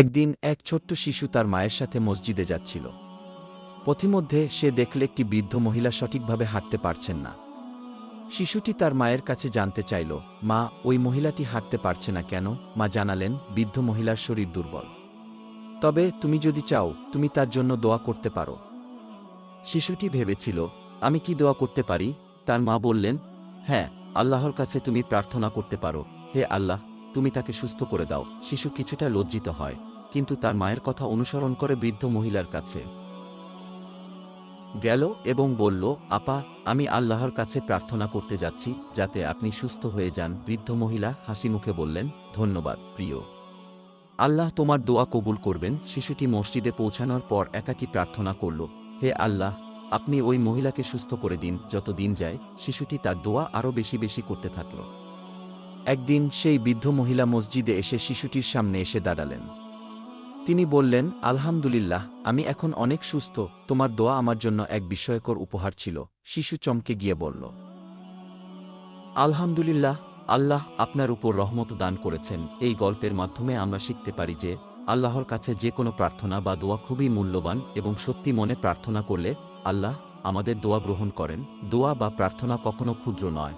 একদিন এক ছোট্ট শিশু তার মায়ের সাথে মসজিদে যাচ্ছিল। পথিমধ্যে সে দেখল একটি বৃদ্ধ মহিলা সঠিকভাবে হাঁটতে পারছেন না। শিশুটি তার মায়ের কাছে জানতে চাইল, মা, ওই মহিলাটি হাঁটতে পারছে না কেন? মা জানালেন, বৃদ্ধ মহিলার শরীর দুর্বল। তবে তুমি যদি চাও, তুমি তার জন্য দোয়া করতে পারো। শিশুটি ভেবেছিল, আমি কি দোয়া করতে পারি? তার মা বললেন হ্যাঁ আল্লাহর কাছে তুমি প্রার্থনা করতে পারো। হে আল্লাহ তুমি তাকে সুস্থ করে দাও। শিশু কিছুটা লজ্জিত হয়, কিন্তু তার মায়ের কথা অনুসরণ করে বৃদ্ধ মহিলার কাছে। গেল এবং বলল, আপা, আমি আল্লাহর কাছে প্রার্থনা করতে যাচ্ছি, যাতে আপনি সুস্থ হয়ে যান। বৃদ্ধ মহিলা হাসি মুখে বললেন, ধন্যবাদ, প্রিয়। আল্লাহ তোমার দোয়া কবুল করবেন। শিশুটি মসজিদে পৌঁছানোর পর একাকী প্রার্থনা করল, হে আল্লাহ, আপনি ওই মহিলাকে সুস্থ করে দিন, যত দিন যায়। শিশুটি তার দোয়া আরও বেশি বেশি করতে থাকল। একদিন সেই বৃদ্ধ মহিলা মসজিদে এসে শিশুটির সামনে এসে দাঁড়ালেন। তিনি বললেন, আলহামদুলিল্লাহ, আমি এখন অনেক সুস্থ, তোমার দোয়া আমার জন্য এক বিস্ময়কর উপহার ছিল। শিশু চমকে গিয়ে বলল, আলহামদুলিল্লাহ, আল্লাহ আপনার উপর রহমত দান করেছেন। এই গল্পের মাধ্যমে আমরা শিখতে পারি যে, আল্লাহর কাছে যে কোনো প্রার্থনা বা দোয়া খুবই মূল্যবান এবং সত্যি মনে প্রার্থনা করলে আল্লাহ আমাদের দোয়া গ্রহণ করেন। দোয়া বা প্রার্থনা কখনো ক্ষুদ্র নয়।